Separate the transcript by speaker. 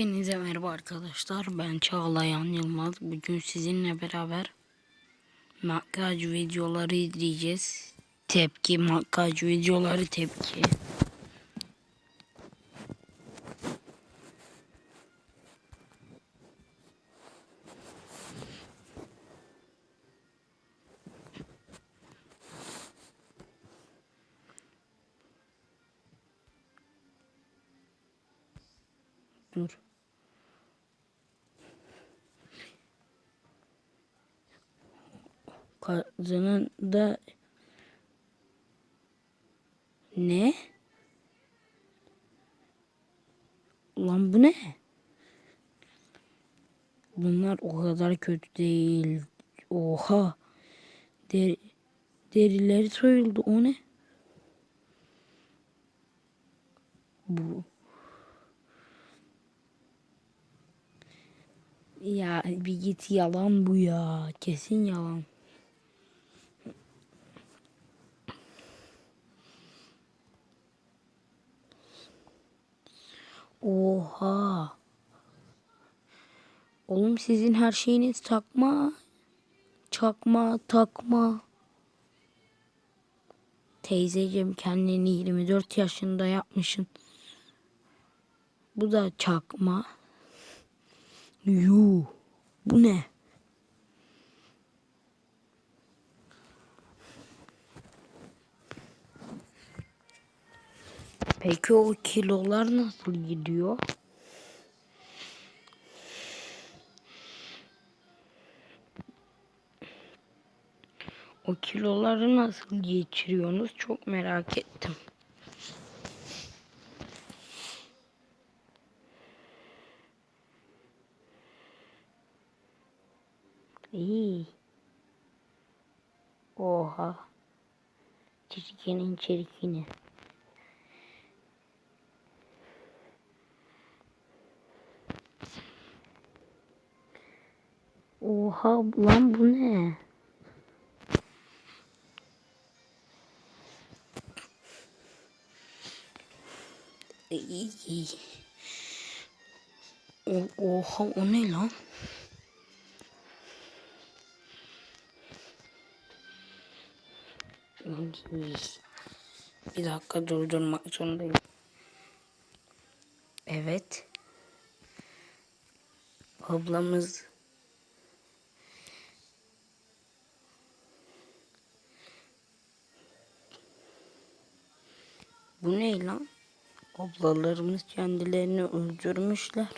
Speaker 1: Hepinize merhaba arkadaşlar. Ben Çağlayan Yılmaz. Bugün sizinle beraber makyaj videoları izleyeceğiz. Tepki, makyaj videoları tepki. Dur. Kadının da ne? Ulan bu ne? Bunlar o kadar kötü değil. Oha. Deri, derileri soyuldu. O ne? Bu. Ya bir git yalan bu ya. Kesin yalan. Oha. Oğlum sizin her şeyiniz takma. Çakma, takma. Teyzeciğim kendini 24 yaşında yapmışsın. Bu da çakma. Yuh. Bu ne? Peki o kilolar nasıl gidiyor? O kiloları nasıl geçiriyorsunuz çok merak ettim. İyi. Oha. Çirkinin çirkini. Oha lan bu ne? Oha o ne lan? Bir dakika durdurmak zorundayım. Evet. Ablamız Bu ne lan? Ablalarımız kendilerini öldürmüşler.